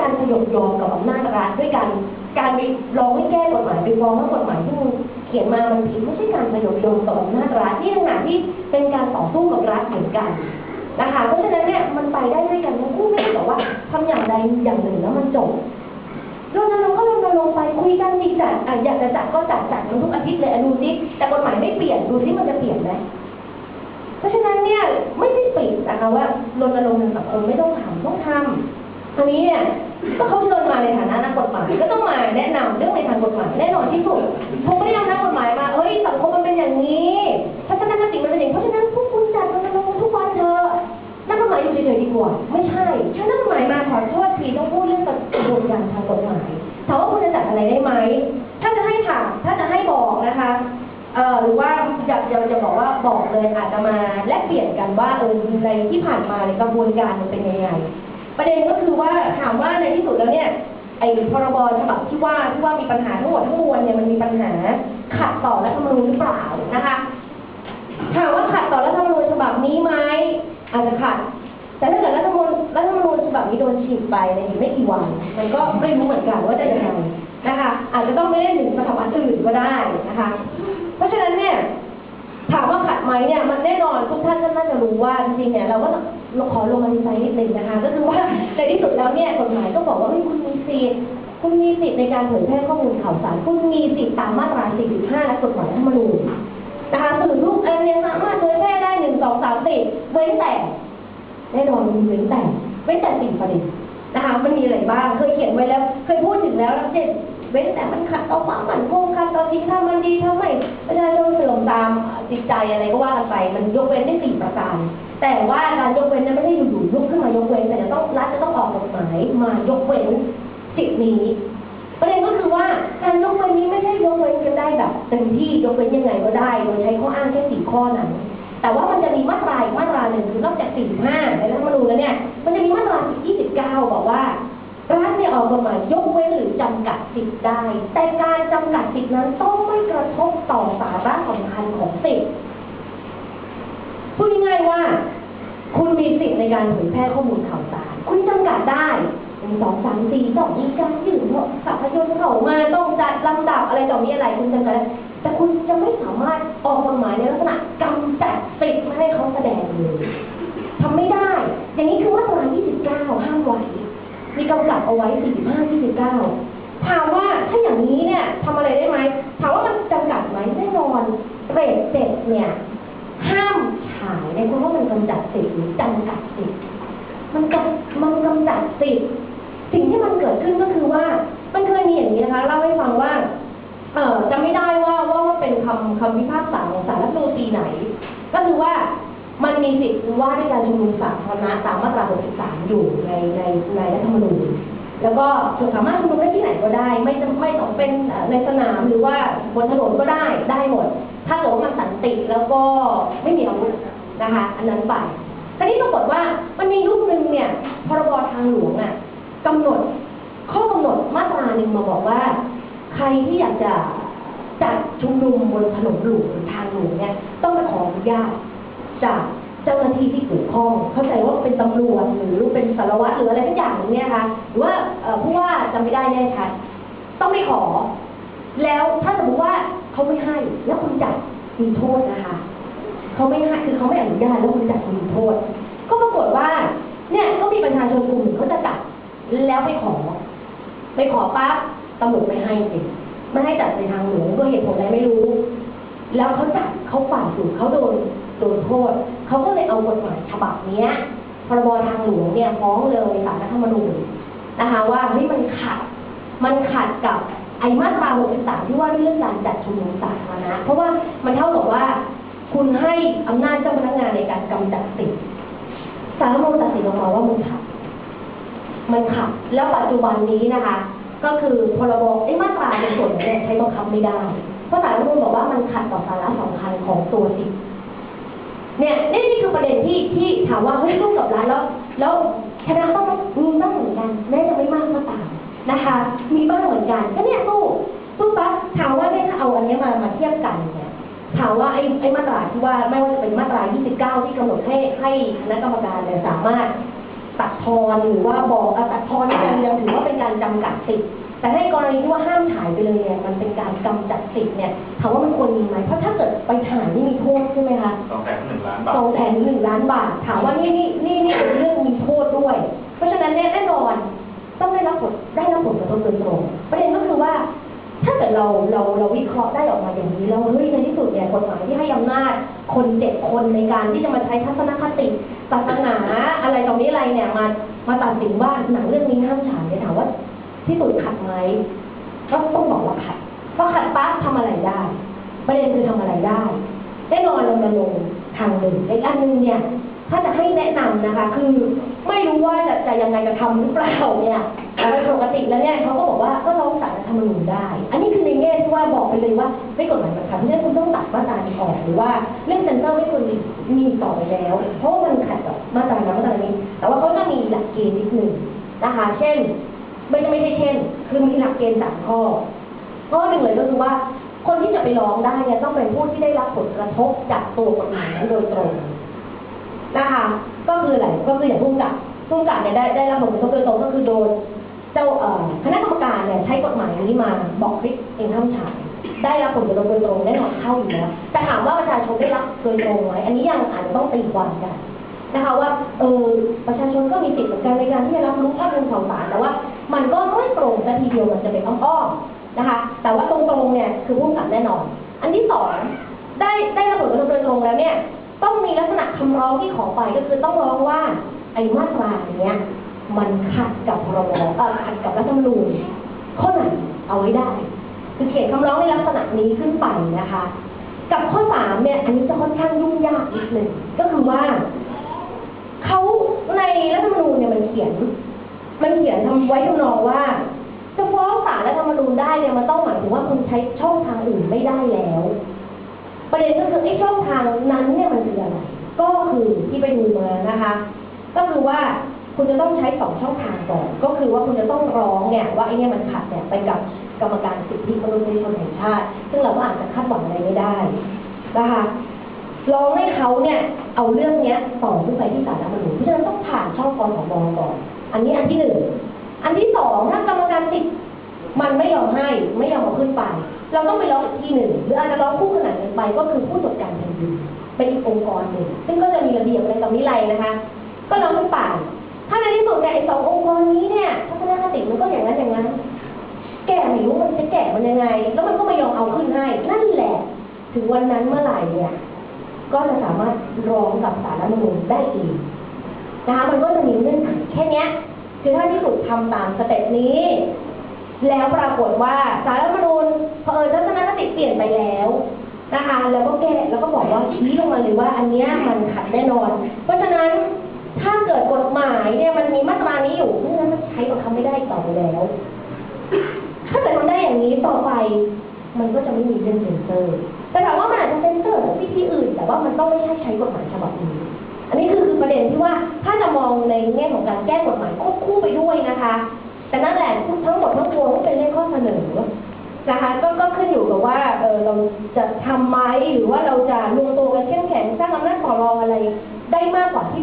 การสยบยอมกับอำนาจรัฐด้วยการการไปร้องให้แก้กฎหมายไปฟ้องว่ากฎหมายที่มึงเขียนมามันผิดไม่ใช่การสยบยอมกับอำนาจรัฐนี่ต่างหากที่เป็นการต่อสู้กับรัฐเหมือนกันนะคะเพราะฉะนั้นเนี่ยมันไปได้ด้วยกันทั้งคู่ไม่ได้บอกว่าทำอย่างใดอย่างหนึ่งแล้วมันจบรณรงค์ก็รณรงค์ไปคุยกันดีจัดอะอยากจะจัดก็จัดจัดมันทุกอาทิตย์เลยดูซิแต่กฎหมายไม่เปลี่ยนดูซิมันจะเปลี่ยนไหมเพราะฉะนั้นเนี่ยไม่ได้ปิดนะคะว่ารณรงค์ในสังคมไม่ต้องทำต้องทำ อันนี้เนี่ยก็เขาเชิญมาในฐานะนักกฎหมายก็ต้องมาแนะนำเรื่องในทางกฎหมายแน่นอนที่สุดผมไม่ได้เอานักกฎหมายมาเอ้ยสังคมมันเป็นอย่างนี้ทัศนคติมันเป็นอย่างนี้เพราะฉะนั้นพวกคุณจัดรณรงทุกวันเถอะนักกฎหมายอยู่เฉยๆดีกว่าไม่ใช่ใช้นักกฎหมายมาขอโทษทีต้องพูดเรื่องกระบวนการทางกฎหมายถามว่าคุณจะจัดอะไรได้ไหมถ้าจะให้ถามถ้าจะให้บอกนะคะเอ่อหรือว่าอยากจะจะบอกว่าบอกเลยอาจจะมาแลกเปลี่ยนกันว่าเออในที่ผ่านมาในกระบวนการมันเป็นยังไง ประเด็นก็คือว่าถามว่าในที่สุดแล้วเนี่ยไอ้พรบฉบับที่ว่าที่ว่ามีปัญหาทั้งหมดทั้งมวลเนี่ยมันมีปัญหาขัดต่อรัฐธรรมนูญหรือเปล่านะคะถามว่าขัดต่อรัฐธรรมนูญฉบับนี้ไหมอาจจะขัดแต่ถ้าเกิดรัฐธรรมนูญรัฐธรรมนูญฉบับนี้โดนฉีกไปในอีกไม่กี่วัน มันก็ไม่รู้เหมือนกันว่าจะยังไงนะคะ อาจจะต้องไม่ได้ถึงสถาบันอื่นก็ได้นะคะนั้นเนี่ย ถามว่าขัดไหมเน่นแน่นอนทุกท่านก็น่าจะรู้ว่าจริงๆเนี่ยเราก็ขอลงมาในใจนิดนึงนะคะ ก็คือว่าในที่สุดแล้วเนี่ยกฎหมายก็บอกว่าเฮ้ยคุณมีสิทธิ์คุณมีสิทธิ์ในการเผยแพร่ข้อมูลข่าวสาร คุณมีสิทธิ์ตามมาตรา 45 และกฎหมายรัฐธรรมนูญนะคะสื่อทุกอันเนี่ยสามารถเผยแพร่ได้หนึ่งสองสามสี่เว้นแต่แน่นอนมีเว้นแต่เว้นแต่สิ่งประเด็นนะคะมันมีอะไรบ้างเคยเขียนไว้แล้ว เคยพูดถึงแล้วแล้วเจ็ด เว้นแต่มันขัดต่อความมั่นคงขัดต่อสิ่งทำมันดีทำไมประชาชนเสื่อมตามจิตใจอะไรก็ว่ากันไป มันยกเว้นได้สี่ประการ แต่ว่าการยกเว้นนั้นไม่ได้อยู่ๆยกขึ้นมายกเว้นแต่จะต้องรัฐจะต้องออกกฎหมายมายกเว้นสิทธินี้ประเด็นก็คือว่าการยกเว้นนี้ไม่ใช่ยกเว้นกันได้แบบเต็มที่ยกเว้นยังไงก็ได้โดยใช้ข้ออ้างแค่สี่ข้อนั้นแต่ว่ามันจะมีมาตราอีกมาตราหนึ่งคือนอกจาก 45 ในรัฐธรรมนูญแล้วเนี่ย มันจะมีมาตรา 29 บอกว่ารัฐเนี่ย ออกกฎหมายยกเว้นหรือจำกัดสิทธิ์ได้ แต่การจำกัดสิทธินั้นต้องไม่กระทบต่อสาระสำคัญของสิทธิ์พูดง่ายๆว่า คุณมีสิทธิ์ในการเผยแพร่ข้อมูลข่าวสาร คุณจำกัดได้หนึ่งสองสามสี่ต้องมีการยื่นสัพยนต์เข้ามาต้องจัดลำดับอะไรต่อมีอะไรคุณจำกัดได้แต่คุณจะไม่สามารถออกกฎหมายในลักษณะกำจัดสิทธิ์ไม่ให้เขาแสดงเลยทำไม่ได้ อย่างนี้คือมาตรา29ห้ามไว้ มีกำกับเอาไว้ 45 29ถามว่าถ้าอย่างนี้เนี่ยทำอะไรได้ไหม ถามว่ามันจำกัดไหมแน่นอนเรทเจ็ดเนี่ย ห้ามฉายในเพราะว่ามันกำจัดสิทธิ์หรือจำกัดสิทธิ์มันกำมันกำจัดสิทธิ์สิ่งที่มันเกิดขึ้นก็คือว่า มันเคยมีอย่างนี้นะคะเล่าให้ฟังว่า เออจำไม่ได้ว่าว่าเป็นคำคำพิพากษาของศาลรัฐธรรมนูญปีไหน ก็คือว่า มันมีสิทธิ์ว่าด้วยการชุมนุมสาธารณะตามมาตรา 63 อยู่ในในในรัฐธรรมนูญแล้วก็สามารถชุมนุมได้ที่ไหนก็ได้ ไม่จำไม่ต้องเป็นในสนามหรือว่าบนถนนก็ได้ได้หมด ถ้าเกิดว่ามันสันติแล้วก็ไม่มีอาวุธนะคะ อันนั้นไปแต่นี่ปรากฏว่ามันมียุคหนึ่งเนี่ยพรบทางหลวงอะกำหนดข้อกำหนดมาตราหนึ่งมาบอกว่า ใครที่อยากจะจัดชุมนุมบนถนนหลวงหรือทางหลวงเนี่ยต้องไปขออนุญาต จากเจ้าหน้าที่ที่เกี่ยวข้องเข้าใจว่าเป็นตำรวจหรือเป็นสารวัตรหรืออะไรทุกอย่างเนี่ยนะคะหรือว่าผู้ว่าจำไม่ได้แน่ชัดต้องไปขอ แล้วถ้าสมมติว่าเขาไม่ให้แล้วคุณจัดมีโทษนะคะเขาไม่ให้คือเขาไม่อนุญาตแล้วคุณจัดคุณมีโทษ ก็ปรากฏว่าเนี่ยก็มีประชาชนกลุ่มหนึ่งเขาจะจัดแล้วไปขอ ไปขอปั๊บตำรวจไม่ให้สิไม่ให้จัดในทางหลวงด้วยเหตุผลอะไรไม่รู้ แล้วเขาจัดเขาฝ่าฝืนเขาโดน โดนโทษ เขาก็เลยเอากฎหมายฉบับนี้พรบทางหลวงเนี่ยฟ้องเลยศาลรัฐธรรมนูญนะคะว่าเฮ้ยมันขัดมันขัดกับไอ้มาตรา63ที่ว่าเรื่องการจัดชุมนุมสาธารณะเพราะว่ามันเท่ากับว่า คุณให้อำนาจเจ้าพนักงานในการกำจัดสิทธิ์ศาลรัฐธรรมนูญตัดสินออกมาว่ามันขัดมันขัดแล้วปัจจุบันนี้นะคะ ก็คือพรบไอ้มาตราในส่วนนี้ใช้บังคับไม่ได้เพราะศาลรัฐธรรมนูญบอกว่ามันขัดต่อสาระสำคัญของตัวสิทธิ์ เนี่ยนี่นี่คือประเด็นที่ที่ถามว่าเฮ้ยร่วมกับร้านแล้วแล้วคณะต้องมีบ้างเหมือนกันแม้จะไม่มากก็ตามนะคะ มีบ้างเหมือนกันก็เนี่ยสู้สู้ปั๊บถามว่าเนี่ยถ้าเอาอันนี้มามาเทียบกันเนี่ยถามว่าไอ้ไอ้มาตราที่ว่าไม่ว่าจะเป็นมาตรา 29 ที่กำหนดให้ให้คณะกรรมการเนี่ยสามารถตัดทอนหรือว่าบอกตัดทอนเนี่ยยังถือว่าเป็นการจำกัดสิทธิ์แต่ในกรณีที่ว่าห้ามถ่ายไปเลยเนี่ยมันเป็นการกำจัดสิทธิ์เนี่ยถามว่ามันควรมีไหมเพราะถ้าเกิดไปถ่ายนี่มีโทษใช่ไหมคะสองแสนหนึ่ง บาท สองแสนหนึ่งล้านบาท ถามว่านี่นี่นี่นี่เป็นเรื่องมีโทษด้วย เพราะฉะนั้นเนี่ยแน่นอนต้องได้รับผลได้รับผลกระทบโดยตรงประเด็นก็คือว่า ถ้าเกิดเราเราเราวิเคราะห์ได้ออกมาอย่างนี้แล้วเฮ้ยในที่สุดเนี่ยกฎหมายที่ให้อำนาจคนเจ็ดคนในการที่จะมาใช้ทัศนคติศาสนาอะไรตรงนี้อะไรเนี่ยมามาตัดสินว่าหนังเรื่องนี้ห้ามฉายเนี่ยถามว่า ที่สุดขัดไหมก็ต้องบอกว่าขัดเพราะขัดปั๊บทำอะไรได้ ประเด็นคือทำอะไรได้แน่นอนลงมาลงค์ ทางหนึ่งอีกอันหนึงเนี่ยถ้าจะให้แนะนำนะคะ คือไม่รู้ว่าจะจะยังไงจะทำหรือเปล่าเนี่ยแต่โดยปกติแล้วเนี่ยเขาก็บอกว่าก็ร้องศารธรรมนูญได้ อันนี้คือในแง่ที่ว่าบอกไปเลยว่าไม่กฎหมายบังคับเพราะฉะนั้นคุณต้องตัดมาตรานี้ออกหรือว่าเรื่องเซ็นเซอร์ไม่ควรมีต่อไปแล้ว เพราะมันขัดกับมาตรานั้นมาตรานี้ แต่ว่าเขาจะมีหลักเกณฑ์นิดหนึ่งนะคะ เช่น ไม่ไม่ใช่เช่น คือมีหลักเกณฑ์สามข้อข้อหนึ่งเลยก็คือว่า คนที่จะไปร้องได้เนี่ยต้องเป็นผู้ที่ได้รับผลกระทบจากตัวกฎหมายนั้นโดยตรงนะคะ ก็คืออะไรก็คืออย่างผู้กำกับผู้กำกับเนี่ยได้ได้รับผลกระทบโดยตรงก็คือโดนเจ้าเอ่อคณะกรรมการเนี่ยใช้กฎหมายนี้มาบอกคลิปเองห้ามฉายได้รับผลกระทบโดยตรงแน่นอนเข้าอยู่แล้วแต่ถามว่าประชาชนได้รับโดยตรงไหมอันนี้ยังอาจจะต้องตีความกันนะคะว่าเออประชาชนก็มีสิทธิ์เหมือนกันในการที่จะรับรู้ข้อมูลข่าวสารแต่ว่า มันก็ไม่ตรงกันทีเดียวมันจะเป็นอ้อมๆ นะคะ แต่ว่าตรงๆเนี่ยคือผู้กับแน่นอน อันที่สองได้ได้รับผลกระทบโดยตรงแล้วเนี่ย ต้องมีลักษณะคำร้องที่ขอไปก็คือต้องร้องว่าไอ้มาตราเนี้ยมันขัดกับพรบเอ่อขัดกับรัฐธรรมนูญข้อไหนเอาไว้ได้ คือเขียนคำร้องในลักษณะนี้ขึ้นไปนะคะ กับข้อสามเนี่ยอันนี้จะค่อนข้างยุ่งยากนิดหนึ่งก็คือว่าเขาในรัฐธรรมนูญเนี่ยมันเขียน มันเขียนทำไว้ทำนองว่า ฟ้องศาลรัฐธรรมนูญได้เนี่ยมันต้องหมายถึงว่าคุณใช้ช่องทางอื่นไม่ได้แล้ว ประเด็นก็คือไอ้ช่องทางนั้นเนี่ยมันคืออะไรก็คือที่ไปดูมานะคะ ก็คือว่าคุณจะต้องใช้สองช่องทางก่อน ก็คือว่าคุณจะต้องร้องเนี่ยว่าไอ้นี่มันขัดเนี่ยไปกับกรรมการสิทธิมนุษยชนแห่งชาติ ซึ่งเราก็อาจจะคาดหวังอะไรไม่ได้นะคะร้องให้เขาเนี่ยเอาเรื่องเนี้ยต่อขึ้นไปที่ศาลรัฐธรรมนูญเพราะฉะนั้นต้องผ่านช่องกรของบก่อน อันนี้อันที่หนึ่ง อันที่สองถ้ากรรมการสิทธิ์มันไม่ยอมให้ไม่ยอมเอาขึ้นไป เราต้องไปร้องอีกที่หนึ่งหรืออาจจะร้องคู่ขนานกันไปก็คือผู้ตรวจการแผ่นดินเป็นอีกองค์กรหนึ่งซึ่งก็จะมีระเบียบอะไรต่อมิไรนะคะ ก็ร้องขึ้นไปถ้าในที่สุดเนี่ยไอ้สององค์กรนี้เนี่ยทัศนคติมันก็อย่างนั้นอย่างนั้น แก่ไม่รู้มันจะแก่มันยังไง แล้วมันก็ไม่ยอมเอาขึ้นให้นั่นแหละ ถึงวันนั้นเมื่อไหร่เนี่ยก็จะสามารถร้องกับสารรัฐมนูญได้อีกนะคะมันก็จะมีเงื่อนไขแค่เนี้ย คือถ้าที่สุดทำตามสเต็ปนี้ แล้วปรากฏว่าสารรัฐธรรมนูญเผอิญทัศนคติเปลี่ยนไปแล้วนะคะแล้วก็แก้แล้วก็บอกว่าชี้ลงมาเลยว่าอันเนี้ยมันขัดแน่นอน เพราะฉะนั้นถ้าเกิดกฎหมายเนี่ยมันมีมาตรานี้อยู่เพราะฉะนั้นมันใช้บังคับไม่ได้ต่อไปแล้ว ถ้าเกิดทำได้อย่างนี้ต่อไป มันก็จะไม่มีเรื่องเซ็นเซอร์ แต่ถามว่ามันอาจจะเซ็นเซอร์วิธีอื่น แต่ว่ามันต้องไม่ใช่ใช้กฎหมายฉบับนี้ นที่ว่าถ้าจะมองในแง่ของการแก้กฎหมายควบคู่ไปด้วยนะคะ แต่นั่นแหละทั้งหมดทั้งปวงก็เป็นเรื่องข้อเสนอนะคะก็ก็ขึ้นอยู่กับว่าเออเราจะทำไหมหรือว่าเราจะรวมตัวกันเข้มแข็งสร้างอำนาจต่อรองอะไรได้มากกว่าที่